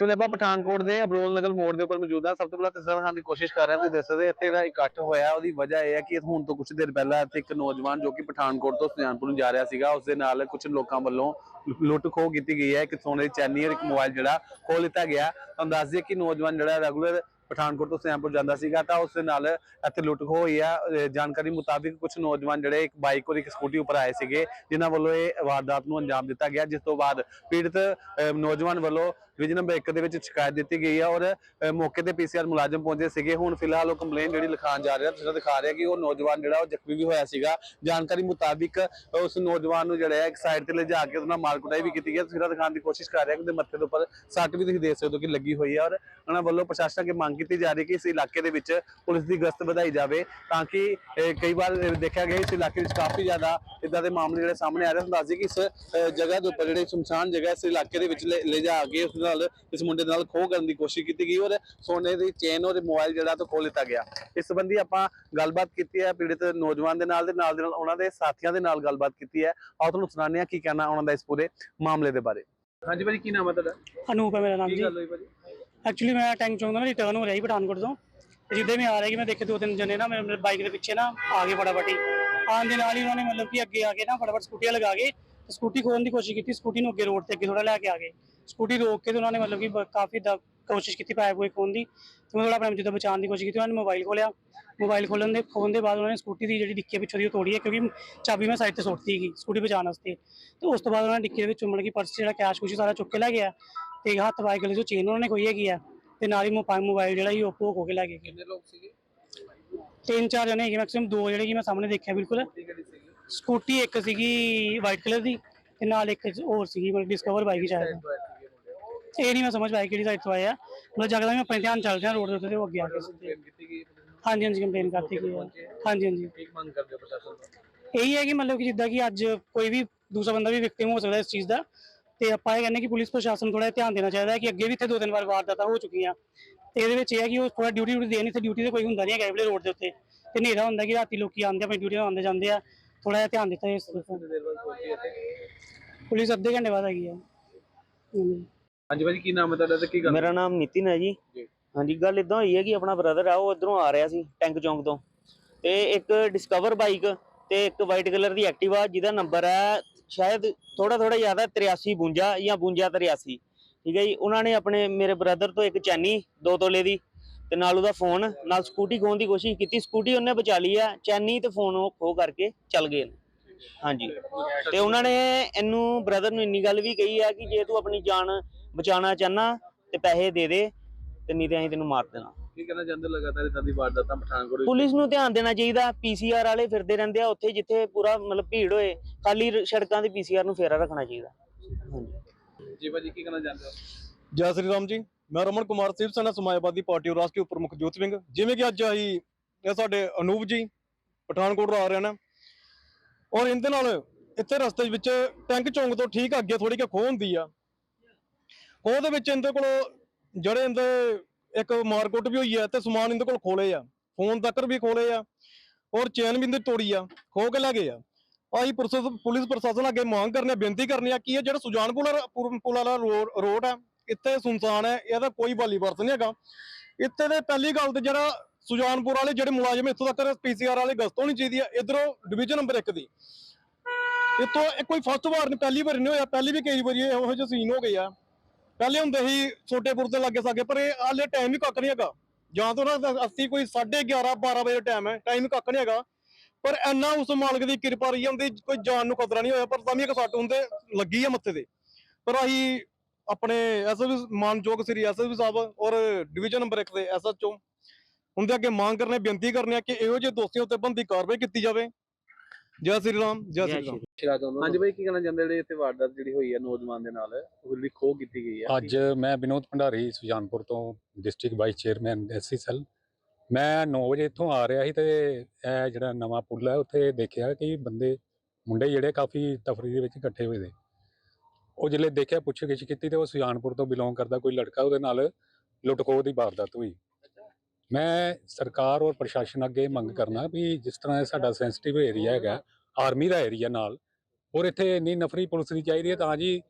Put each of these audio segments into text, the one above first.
ਇਸ ਵੇਲੇ ਆਪਾਂ ਪਠਾਨਕੋਟ ਦੇ ਅਬਰੋਲ ਨਗਰ ਮੋੜ ਦੇ ਉੱਪਰ ਮੌਜੂਦ ਆ ਸਭ ਤੋਂ ਪਹਿਲਾਂ ਤਸਵੀਰ ਦਿਖਾਉਣ ਦੀ ਕੋਸ਼ਿਸ਼ ਕਰ ਰਹੇ ਹਾਂ, ਤੁਸੀਂ ਦੇਖ ਸਕਦੇ ਇੱਥੇ ਜਿਹੜਾ ਇਕੱਠ ਹੋਇਆ, ਉਹਦੀ ਵਜ੍ਹਾ ਇਹ ਹੈ ਕਿ ਹੁਣ ਤੋਂ ਕੁਝ ਦੇਰ ਪਹਿਲਾਂ ਇੱਥੇ ਇੱਕ ਨੌਜਵਾਨ ਜੋ ਕਿ ਪਠਾਨਕੋਟ ਤੋਂ ਸੁਜਾਨਪੁਰ ਨੂੰ ਜਾ ਰਿਹਾ ਸੀਗਾ ਉਸ ਦੇ ਨਾਲ ਕੁਝ ਲੋਕਾਂ ਵੱਲੋਂ ਲੁੱਟ ਖੋਹ ਕੀਤੀ ਗਈ ਹੈ। ਇੱਕ ਸੋਨੇ ਦੀ ਚੈਨੀ ਔਰ ਇੱਕ ਮੋਬਾਈਲ ਜਿਹੜਾ, ਖੋਹ ਲਿੱਤਾ ਗਿਆ। ਤੁਹਾਨੂੰ ਦੱਸ ਦਈਏ ਕਿ ਨੌਜਵਾਨ ਜਿਹੜਾ ਰੈਗੂਲਰ ਪਠਾਨਕੋਟ ਤੋਂ ਸੁਜਾਨਪੁਰ ਜਾਂਦਾ ਸੀਗਾ, ਤਾਂ ਉਸ ਦੇ ਨਾਲ ਇੱਥੇ ਲੁੱਟ ਖੋਹ ਹੋਈ ਆ। ਜਾਣਕਾਰੀ ਮੁਤਾਬਿਕ ਕੁਝ ਨੌਜਵਾਨ ਜਿਹੜੇ ਇੱਕ ਬਾਈਕ ਔਰ ਇੱਕ ਸਕੂਟੀ ਉੱਪਰ ਆਏ ਸੀਗੇ, ਜਿਨ੍ਹਾਂ ਵੱਲੋਂ ਇਹ ਵਾਰਦਾਤ ਨੂੰ ਅੰਜਾਮ ਦਿੱਤਾ ਗਿਆ, ਜਿਸ ਤੋਂ ਬਾਅਦ ਪੀੜਤ ਨੌਜਵਾਨ ਵੱਲੋਂ ਡਿਵੀਜ਼ਨ ਨੰਬਰ 1 ਦੇ ਵਿੱਚ ਸ਼ਿਕਾਇਤ ਦਿੱਤੀ ਗਈ ਹੈ ਔਰ ਮੌਕੇ ਤੇ ਪੀਸੀਆਰ ਮੁਲਾਜ਼ਮ ਪਹੁੰਚੇ ਸੀਗੇ। ਹੁਣ ਫਿਲਹਾਲ ਉਹ ਕੰਪਲੇਨ ਜਿਹੜੀ ਲਿਖਾਉਣ ਜਾ ਰਿਹਾ ਤੁਸੀਂ ਦਿਖਾ ਰਿਹਾ ਕਿ ਉਹ ਨੌਜਵਾਨ ਜਿਹੜਾ ਉਹ ਜ਼ਖਮੀ ਵੀ ਹੋਇਆ ਸੀਗਾ। ਜਾਣਕਾਰੀ ਮੁਤਾਬਿਕ ਉਸ ਨੌਜਵਾਨ ਨੂੰ ਜਿਹੜਾ ਇੱਕ ਸਾਈਡ ਤੇ ਲਿਜਾ ਕੇ ਉਹਦਾ ਮਾਰ ਵੀ ਕੀਤੀ ਗਈ ਤੁਸੀਂ ਦਿਖਾਉਣ ਦੀ ਕੋਸ਼ਿਸ਼ ਕਰ ਰਿਹਾ ਕਿ ਉਹਦੇ ਮੱਥੇ ਦੇ ਉੱਪਰ ਸੱਟ ਵੀ ਤੁਸੀਂ ਦੇਖ ਸਕਦੇ ਹੋ ਕਿ ਲੱਗੀ ਹੋਈ ਹੈ ਔਰ ਉਹਨਾਂ ਵੱਲੋਂ ਪ੍ਰਸ਼ਾਸਨ ਅੱਗੇ ਮੰਗ ਕੀਤੀ ਜਾ ਰਹੀ ਹੈ ਕਿ ਇਸ ਇਲਾਕੇ ਦੇ ਵਿੱਚ ਪੁਲਿਸ ਦੀ ਗਸ਼ਤ ਵਧਾਈ ਜਾਵੇ ਤਾਂ ਕਿ ਕਈ ਵਾਰ ਦੇਖਿਆ ਗਿਆ ਇਸ ਇਲਾਕੇ ਵਿੱਚ ਕਾਫੀ ਜ਼ਿਆਦਾ ਇਦਾਂ ਦੇ ਮਾਮਲੇ ਜਿਹੜੇ ਸਾਹਮਣੇ ਆ ਰਹੇ ਹਨ ਦੱਸਦੀ ਕਿ ਇਸ ਜਗ੍ਹਾ ਦੇ ਉੱਪਰ ਜਿਹੜੇ ਸ਼ਮਸ਼ਾਨ ਜਗ੍ਹਾ ਇਸ ਇਲਾਕੇ ਦੇ ਵਿੱਚ ਲੈ ਲੈ ਜਾ ਕੇ ਉਸ ਨਾਲ ਇਸ ਮੁੰਡੇ ਦੇ ਨਾਲ ਖੋਹ ਕਰਨ ਦੀ ਕੋਸ਼ਿਸ਼ ਕੀਤੀ ਗਈ ਔਰ ਸੋਨੇ ਦੀ ਚੇਨ ਔਰ ਮੋਬਾਈਲ ਜਿਹੜਾ ਤੋਂ ਖੋਹ ਲਿੱਤਾ ਗਿਆ। ਇਸ ਸੰਬੰਧੀ ਆਪਾਂ ਗੱਲਬਾਤ ਕੀਤੀ ਹੈ ਪੀੜਿਤ ਨੌਜਵਾਨ ਦੇ ਨਾਲ ਦੇ ਨਾਲ ਦੇ ਨਾਲ ਉਹਨਾਂ ਦੇ ਸਾਥੀਆਂ ਦੇ ਨਾਲ ਗੱਲਬਾਤ ਕੀਤੀ ਹੈ। ਆਓ ਤੁਹਾਨੂੰ ਸੁਣਾਉਂਦੇ ਹਾਂ ਕੀ ਕਹਿਣਾ ਉਹਨਾਂ ਦਾ ਇਸ ਪੂਰੇ ਮਾਮਲੇ ਦੇ ਬਾਰੇ। ਹਾਂਜੀ ਭਾਜੀ ਕੀ ਨਾਮ ਹੈ ਤੁਹਾਡਾ? ਅਨੂਪ ਹੈ ਮੇਰਾ ਨਾਮ ਜੀ। ਹੋਈ ਭਾਜੀ? ਐਕਚੁਅਲੀ ਮੈਂ ਟੈਂਕ ਚੌਂਕ ਤੋਂ ਰਿਟਰਨ ਹੋ ਰਿਹਾ ਪਠਾਨਕੋਟ ਤੋਂ। ਜਿੱਦੇ ਮੈਂ ਆ ਰਿਹਾ ਕਿ ਮੈਂ ਦੇਖੇ ਦੋ ਤਿੰਨ ਜਣੇ ਨਾ ਮੇਰੇ ਬਾਈਕ ਦੇ ਪਿੱਛੇ ਨਾ ਆ ਗਏ ਫਟਾਫਟ ਹੀ। ਆਉਣ ਦੇ ਨਾਲ ਹੀ ਉਹਨਾਂ ਨੇ ਮਤਲਬ ਕਿ ਅੱਗੇ ਆ ਕੇ ਨਾ ਫਟਾਫਟ ਸਕੂਟੀਆਂ ਲਗਾ ਕੇ ਸਕੂਟੀ ਖੋਲਣ ਦੀ ਕੋਸ਼ਿਸ਼ ਕੀਤੀ। ਸਕੂਟੀ ਨੂੰ ਅੱਗੇ ਰੋਡ ਤੇ ਅੱਗੇ ਥੋੜਾ ਲੈ ਕੇ ਆ ਗਏ। ਸਕੂਟੀ ਰੋਕ ਕੇ ਤੇ ਉਹਨਾਂ ਨੇ ਮਤਲਬ ਕਿ ਬ- ਕਾਫੀ ਦਾ ਕੋਸ਼ਿਸ਼ ਕੀਤੀ ਪਾਇਪ ਕੋਈ ਖੋਲਣ ਦੀ। ਤੇ ਮੈਂ ਥੋੜਾ ਆਪਣੇ ਜਿੱਦਾਂ ਬਚਾਉਣ ਦੀ ਕੋਸ਼ਿਸ਼ ਕੀਤੀ ਉਹਨਾਂ ਨੇ ਮੋਬਾਈਲ ਖੋਲਿਆ ਮੋਬਾਈਲ ਖੋਲਣ ਦੇ ਖੋਲਣ ਦੇ ਬਾਅਦ ਉਹਨਾਂ ਨੇ ਸਕੂਟੀ ਦੀ ਜਿਹੜੀ ਡਿੱਕੀ ਹੈ ਪਿੱਛੋਂ ਦੀ ਉਹ ਤੋੜੀ ਹੈ ਕਿਉਂਕਿ ਚਾਬੀ ਮੈਂ ਸਾਈਡ ਤੇ ਸੁੱਟਤੀ ਸੀਗੀ ਸਕੂਟੀ ਬਚਾਉਣ ਵਾਸਤੇ। ਤੇ ਉਸ ਤੋਂ ਬਾਅਦ ਉਹਨਾਂ ਨੇ ਡਿੱਕੀ ਦੇ ਵਿੱਚ ਮਤਲਬ ਕਿ ਪਰਸ ਜਿਹੜਾ ਕੈਸ਼ ਕੁਸ਼ ਸਾਰਾ ਚੁੱਕ ਕੇ ਲੈ ਗਿਆ ਤੇ ਹੱਥ ਵਾਈ ਗਲੇ ਚੋਂ ਚੇਨ ਉਹਨਾਂ ਨੇ ਖੋਈ ਹੈਗੀ ਆ ਤੇ ਨਾਲ ਹੀ ਮੋਬਾਈਲ ਮੋਬਾਈਲ ਜਿਹੜਾ ਸੀ ਉਹ ਖੋ ਕੇ ਲੈ ਗਏ ਕਿੰਨੇ ਲੋਕ ਸੀਗੇ? ਤਿੰਨ ਚਾਰ ਜਣੇ ਹੈਗੇ ਮੈਕਸਿਮਮ ਦੋ ਜਿਹੜੇ ਕਿ ਮੈਂ ਸਾਹਮਣੇ ਦੇਖਿਆ ਬਿਲਕੁਲ। ਹੈ ਸੀਗੀ? ਸਕੂਟੀ ਇੱਕ ਸੀਗੀ ਵਾਈਟ ਕਲਰ ਦੀ ਤੇ ਨਾਲ ਇੱਕ ਹੋਰ ਸੀਗੀ ਮਤਲਬ ਡਿਸਕਵਰ ਬਾਈਕ ਹੀ ਸ਼ਾਇਦ। ਇਹ ਨਹੀਂ ਮੈਂ ਸਮਝ ਪਾਇਆ ਕਿਹੜੀ ਸਾਈਡ ਤੋਂ ਆਇਆ ਮਤਲਬ ਜਗਦਾ ਮੈਂ ਆਪਣੇ ਧਿਆਨ ਚੱਲ ਰਿਹਾ ਰੋਡ ਦੇ ਉੱਤੇ ਤੇ ਉਹ ਅੱਗੇ ਆ ਕੇ ਸਿੱਧੇ। ਕੀਤੀ ਗਈ ਹਾਂਜੀ ਹਾਂਜੀ ਕੰਪਲੇਨ ਕਰਤੀ ਗਈ ਹੈ। ਹਾਂਜੀ ਹਾਂਜੀ। ਠੀਕ ਮੰਗ ਕਰਦੇ ਹੋ ਪ੍ਰਸ਼ਾਸਨ ਤੋਂ? ਇਹੀ ਹੈ ਕਿ ਮਤਲਬ ਕਿ ਜਿੱਦਾਂ ਕਿ ਅੱਜ ਕੋਈ ਵੀ ਦੂਸਰਾ ਬੰਦਾ ਵੀ ਵਿਕਟਿਮ ਹੋ ਸਕਦਾ ਇਸ ਚੀਜ਼ ਦਾ ਤੇ ਆਪਾਂ ਇਹ ਕਹਿੰਦੇ ਕਿ ਪੁਲਿਸ ਪ੍ਰਸ਼ਾਸਨ ਥੋੜਾ ਧਿਆਨ ਦੇਣਾ ਚਾਹੀਦਾ ਹੈ ਕਿ ਅੱਗੇ ਵੀ ਇੱਥੇ ਦੋ ਤਿੰਨ ਵਾਰ ਵਾਰਦਾਤਾਂ ਹੋ ਚੁੱਕੀਆਂ। ਤੇ ਇਹਦੇ ਵਿੱਚ ਇਹ ਹੈ ਕਿ ਉਹ ਥੋੜਾ ਡਿਊਟੀ ਡਿਊਟੀ ਦੇਣ ਇੱਥੇ ਡਿਊਟੀ ਤੇ ਕੋਈ ਹੁੰਦਾ ਨਹੀਂ ਹੈ ਗੈਬਲੇ ਰੋਡ ਦੇ ਉੱਤੇ। ਤੇ ਹਨੇਰਾ ਹੁੰਦਾ ਕਿ ਰਾਤੀ ਲੋਕੀ ਆਉਂਦੇ ਆ ਆਪਣੀ ਡਿਊਟੀ ਤੋਂ ਆਉਂਦੇ ਜਾਂਦੇ ਆ ਥੋੜਾ ਜਿਹਾ ਧਿਆਨ ਦਿੱਤਾ ਇਸ ਤਰਫ ਦੇਰ ਬਾਅਦ ਪਹੁੰਚੀ ਇੱਥੇ? ਪੁਲਿਸ ਅੱਧੇ ਘੰਟੇ ਬਾਅਦ ਆਈ ਹੈ। ਹਾਂਜੀ। ਹਾਂਜੀ ਭਾਜੀ ਕੀ ਨਾਮ ਹੈ ਤੁਹਾਡਾ ਤੇ ਕੀ ਗੱਲ? ਮੇਰਾ ਨਾਮ ਨਿਤਿਨ ਹੈ ਜੀ। ਜੀ। ਹਾਂਜੀ ਗੱਲ ਇਦਾਂ ਹੋਈ ਹੈ ਕਿ ਆਪਣਾ ਬ੍ਰਦਰ ਆ ਉਹ ਇਧਰੋਂ ਆ ਰਿਹਾ ਸੀ ਟੈਂਕ ਚੌਂਕ ਤੋਂ। ਤੇ ਇੱਕ ਡਿਸਕਵਰ ਬਾਈਕ ਤੇ ਇੱਕ ਵਾਈਟ ਕਲਰ ਦੀ ਐਕਟਿਵਾ ਜਿਹਦਾ ਨੰਬਰ ਹੈ ਸ਼ਾਇਦ ਥੋੜਾ ਥੋੜਾ ਜ਼ਿਆਦਾ 83 52 ਜਾਂ 52 83 ਠੀਕ ਹੈ ਜੀ ਉਹਨਾਂ ਨੇ ਆਪਣੇ ਮੇਰੇ ਬ੍ਰਦਰ ਤੋਂ ਇੱਕ ਚੈਨੀ ਦੋ ਤੋਲੇ ਦੀ ਤੇ ਨਾਲ ਉਹਦਾ ਫੋਨ ਨਾਲ ਸਕੂਟੀ ਖੋਹਣ ਦੀ ਕੋਸ਼ਿਸ਼ ਕੀਤੀ। ਸਕੂਟੀ ਉਹਨੇ ਬਚਾ ਲਈ ਆ ਚੈਨੀ ਤੇ ਫੋਨ ਉਹ ਖੋਹ ਕਰਕੇ ਚੱਲ ਗਏ ਨੇ। ਹਾਂਜੀ। ਤੇ ਉਹਨਾਂ ਨੇ ਇਹਨੂੰ ਬ੍ਰਦਰ ਨੂੰ ਇੰਨੀ ਗੱਲ ਵੀ ਕਹੀ ਆ ਕਿ ਜੇ ਤੂੰ ਆਪਣੀ ਜਾਨ ਬਚਾਉਣਾ ਚਾਹਨਾ ਤੇ ਪੈਸੇ ਦੇ ਦੇ ਤੇ ਨਹੀਂ ਤੇ ਅਸੀਂ ਤੈਨੂੰ ਮਾਰ ਦੇਣਾ। ਕੀ ਚਾਹੁੰਦੇ ਹੋ ਲਗਾਤਾਰ ਇਦਾਂ ਦੀ ਵਾਰਦਾਤਾਂ ਪਠਾਨਕੋਟ ਵਿੱਚ? ਪੁਲਿਸ ਨੂੰ ਧਿਆਨ ਦੇਣਾ ਚਾਹੀਦਾ ਪੀਸੀਆਰ ਵਾਲੇ ਫਿਰਦੇ ਰਹਿੰਦੇ ਆ ਉੱਥੇ ਜਿੱਥੇ ਪੂਰਾ ਮਤਲਬ ਭੀੜ ਹੋਏ ਖਾਲੀ ਸੜਕਾਂ ਤੇ ਪੀਸੀਆਰ ਨੂੰ ਫੇਰਾ ਰੱਖਣਾ ਚਾਹੀਦਾ। ਹਾਂਜੀ। ਜੀ ਭਾਜੀ ਕੀ ਕਹਿਣਾ ਚਾਹੁੰਦੇ ਹੋ? ਜੈ ਸ੍ਰੀ ਰਾਮ ਜੀ ਮੈਂ ਰਮਨ ਕੁਮਾਰ ਸਿਵ ਸੈਨਾ ਸਮਾਜਵਾਦੀ ਪਾਰਟੀ ਰਾਸ਼ਟਰੀ ਪ੍ਰਮੁੱਖ ਜੋਤ ਵਿੰਗ ਜਿਵੇਂ ਕਿ ਅੱਜ ਆਈ ਇਹ ਸਾਡੇ ਅਨੂਪ ਜੀ ਪਠਾਨਕੋਟ ਤੋਂ ਆ ਰਹੇ ਨੇ। ਔਰ ਇਹਦੇ ਨਾਲ ਇੱਥੇ ਰਸਤੇ ਵਿੱਚ ਟੈਂਕ ਚੌਂਕ ਤੋਂ ਠੀਕ ਅੱਗੇ ਥੋੜੀ ਕਿ ਖੋਹ ਹੁੰਦੀ ਆ। ਖੋਹ ਦੇ ਵਿੱਚ ਇਹਦੇ ਕੋਲ ਜਿਹੜੇ ਇਹਦੇ ਇੱਕ ਮਾਰਕੁੱਟ ਵੀ ਹੋਈ ਆ ਤੇ ਸਮਾਨ ਇਹਦੇ ਕੋਲ ਖੋਲੇ ਆ, ਫੋਨ ਤੱਕ ਵੀ ਖੋਲੇ ਆ ਔਰ ਚੈਨ ਵੀ ਇਹਦੇ ਤੋੜੀ ਆ, ਖੋਹ ਕੇ ਲੈ ਗਏ ਆ। ਆਹੀ ਪੁਲਿਸ ਪ੍ਰਸ਼ਾਸਨ ਅੱਗੇ ਮੰਗ ਕਰਨੇ ਬੇਨਤੀ ਕਰਨੀ ਆ ਕਿ ਇਹ ਜਿਹੜਾ ਸੁਜਾਨਪੁਰ ਵਾਲਾ- ਪੁਲ ਵਾਲਾ ਰੋਡ ਰੋਡ ਆ, ਇੱਥੇ ਸੁਨਸਾਨ ਹੈ, ਇਹਦਾ ਕੋਈ ਬਾਲੀ ਵਰਤ ਨਹੀਂ ਹੈਗਾ। ਇੱਥੇ ਦੇ ਪਹਿਲੀ ਗੱਲ ਤੇ ਜਿਹੜਾ ਸੁਜਾਨਪੁਰ ਵਾਲੇ ਜਿਹੜੇ ਮੁਲਾਜ਼ਮ ਇੱਥੋਂ ਤੱਕ ਪੀਸੀਆਰ ਵਾਲੇ ਗਸਤ ਹੋਣੀ ਚਾਹੀਦੀ ਆ, ਇਧਰੋਂ ਡਿਵੀਜ਼ਨ ਨੰਬਰ 1 ਦੀ। ਇੱਥੋਂ ਇਹ ਕੋਈ ਫਸਟ ਵਾਰ ਨਹੀਂ ਪਹਿਲੀ ਵਾਰ ਨਹੀਂ ਹੋਇਆ, ਪਹਿਲੀ ਵੀ ਕਈ ਵਾਰੀ ਇਹੋ ਜਿਹੇ ਸੀਨ ਹੋ ਗਏ ਆ। ਪਹਿਲੇ ਹੁੰਦੇ ਸੀ ਛੋਟੇਪੁਰ ਦੇ ਲਾਗੇ ਸਾਗੇ, ਪਰ ਇਹ ਹਾਲੇ ਟਾਈਮ ਹੀ ਕੱਖ ਨਹੀਂ ਹੈਗਾ। ਜਾਂ ਤਾਂ ਉਹਨਾਂ ਦਾ 80 ਕੋਈ 11:30 12 ਵਜੇ ਟਾਈਮ ਹੈ ਟਾਈਮ ਕੱਖ ਨਹੀਂ ਹੈਗਾ। ਪਰ ਇੰਨਾ ਉਸ ਮਾਲਕ ਦੀ ਕਿਰਪਾ ਰਹੀ ਹੁੰਦੀ ਕੋਈ ਜਾਨ ਨੂੰ ਖਤਰਾ ਨਹੀਂ ਹੋਇਆ, ਪਰ ਤਾਂ ਵੀ ਇੱਕ ਸੱਟ ਹੁੰਦੇ ਲੱਗੀ ਆ ਮੱਥੇ ਤੇ। ਪਰ ਅਸੀਂ ਆਪਣੇ ਐਸਐਸਪੀ ਮਾਨਯੋਗ ਸ੍ਰੀ ਐਸਐਸਪੀ ਸਾਹਿਬ ਔਰ ਡਿਵੀਜ਼ਨ ਨੰਬਰ 1 ਦੇ ਐਸਐਚਓ ਹੁੰਦੇ ਅੱਗੇ ਮੰਗ ਕਰਨੇ, ਬੇਨਤੀ ਕਰਨੇ ਆ ਕਿ ਇਹੋ ਜਿਹੇ ਦੋਸ਼ੀਆਂ ਉੱਤੇ ਬੰਦੀ ਕਾਰਵਾਈ ਕੀਤੀ ਜਾਵੇ। ਜੈ ਸ੍ਰੀ ਰਾਮ ਜੈ ਸ੍ਰੀ ਰਾਮ। ਹਾਂਜੀ ਭਾਈ ਕੀ ਕਹਿਣਾ ਚਾਹੁੰਦੇ ਜਿਹੜੇ ਇੱਥੇ ਵਾਰਦਾਤ ਜਿਹੜੀ ਹੋਈ ਹੈ ਨੌਜਵਾਨ ਦੇ ਨਾਲ ਉਹ ਜਿਹੜੀ ਖੋਹ ਕੀਤੀ ਗਈ ਹੈ ਅੱਜ ਮੈਂ ਵਿਨੋਦ ਭੰਡਾਰੀ ਸੁਜਾਨਪੁਰ ਤੋਂ district vice chairman SC cell. ਮੈਂ 9 ਵਜੇ ਇੱਥੋਂ ਆ ਰਿਹਾ ਸੀ ਤੇ ਇਹ ਜਿਹੜਾ ਨਵਾਂ ਪੁੱਲ ਹੈ ਉੱਥੇ ਦੇਖਿਆ ਕਿ ਬੰਦੇ ਮੁੰਡੇ ਜਿਹੜੇ ਕਾਫੀ ਤਫਰੀ ਦੇ ਵਿੱਚ ਇਕੱਠੇ ਹੋਏ ਦੇ ਉਹ ਜਿਹੜੇ ਦੇਖਿਆ ਪੁੱਛ ਗਿੱਛ ਕੀਤੀ ਤੇ ਉਹ ਸੁਜਾਨਪੁਰ ਤੋਂ ਬਿਲੋਂਗ ਕਰਦਾ ਕੋਈ ਲੜਕਾ ਉਹਦੇ ਨਾਲ ਲੁੱਟ ਖੋਹ ਦੀ ਵਾਰਦਾਤ ਹੋਈ। ਮੈਂ ਸਰਕਾਰ ਔਰ ਪ੍ਰਸ਼ਾਸਨ ਅੱਗੇ ਮੰਗ ਕਰਨਾ ਵੀ ਜਿਸ ਤਰ੍ਹਾਂ ਇਹ ਸਾਡਾ ਸੈਂਸਿਟਿਵ ਏਰੀਆ ਹੈਗਾ ਆਰਮੀ ਦਾ ਏਰੀਆ ਨਾਲ ਔਰ ਇੱਥੇ ਇੰਨੀ ਨਫਰੀ ਪੁਲਿਸ ਦੀ ਚਾਹੀਦੀ ਹੈ ਤਾਂ ਜੀ,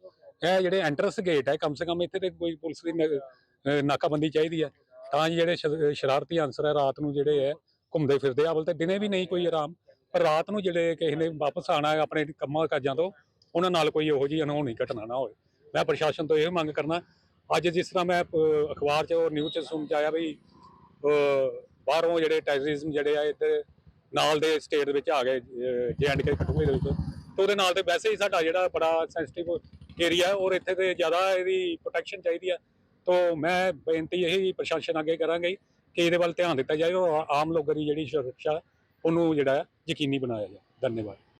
ਇਹ ਜਿਹੜੇ ਐਂਟਰੈਂਸ ਗੇਟ ਹੈ, ਕਮ ਸੇ ਕਮ ਇੱਥੇ ਤੇ ਕੋਈ ਪੁਲਿਸ ਦੀ ਨ- ਨਾਕਾਬੰਦੀ ਚਾਹੀਦੀ ਹੈ। ਤਾਂ ਜੀ ਜਿਹੜੇ ਸ਼- ਸ਼ਰਾਰਤੀ ਅਨਸਰ ਹੈ, ਰਾਤ ਨੂੰ ਜਿਹੜੇ ਹੈ, ਘੁੰਮਦੇ ਫਿਰਦੇ ਆ ਬਲ ਤੇ ਦਿਨੇ ਵੀ ਨਹੀਂ ਕੋਈ ਆਰਾਮ, ਪਰ ਰਾਤ ਨੂੰ ਜਿਹੜੇ ਕਿਸੇ ਨੇ ਵਾਪਸ ਆਣਾ ਆਪਣੇ ਕੰਮਾਂ ਕਾਜਾਂ ਤੋਂ, ਉਹਨਾਂ ਨਾਲ ਕੋਈ ਇਹੋ ਜਿਹੀ ਅਨਹੋਣੀ ਘਟਨਾ ਨਾ ਹੋਵੇ। ਮੈਂ ਪ੍ਰਸ਼ਾਸਨ ਤੋਂ ਇਹ ਮੰਗ ਕਰਨਾ, ਅੱਜ ਜਿਸ ਤਰ੍ਹਾਂ ਮੈਂ ਅਖਬਾਰ 'ਚ ਔਰ ਨਿਊਜ਼ 'ਚ ਸੁਣ 'ਚ ਆਇਆ ਵੀ ਬਾਹਰੋਂ ਜਿਹੜੇ ਟੈਰਰਿਜ਼ਮ ਜਿਹੜੇ ਆ ਇੱਧਰ ਨਾਲ ਦੇ ਸਟੇਟ ਦੇ ਵਿੱਚ ਆ ਗਏ ਜੇ ਐਂਡ ਕੇ ਕਟੂਏ ਦੇ ਵਿੱਚ। ਤੇ ਉਹਦੇ ਨਾਲ ਤੇ ਵੈਸੇ ਹੀ ਸਾਡਾ ਜਿਹੜਾ ਬੜਾ ਸੈਂਸਿਟਿਵ ਏਰੀਆ ਔਰ ਇੱਥੇ ਤੇ ਜ਼ਿਆਦਾ ਇਹਦੀ ਪ੍ਰੋਟੈਕਸ਼ਨ ਚਾਹੀਦੀ ਆ। ਤੋਂ ਮੈਂ ਬੇਨਤੀ ਇਹੀ ਪ੍ਰਸ਼ਾਸਨ ਅੱਗੇ ਕਰਾਂਗੇ ਕਿ ਇਹਦੇ ਵੱਲ ਧਿਆਨ ਦਿੱਤਾ ਜਾਏ, ਔਰ ਆਮ ਲੋਕਾਂ ਦੀ ਜਿਹੜੀ ਸੁਰੱਖਿਆ, ਉਹਨੂੰ ਜਿਹੜਾ ਯਕੀਨੀ ਬਣਾਇਆ ਜਾਏ। ਧੰਨਵਾਦ।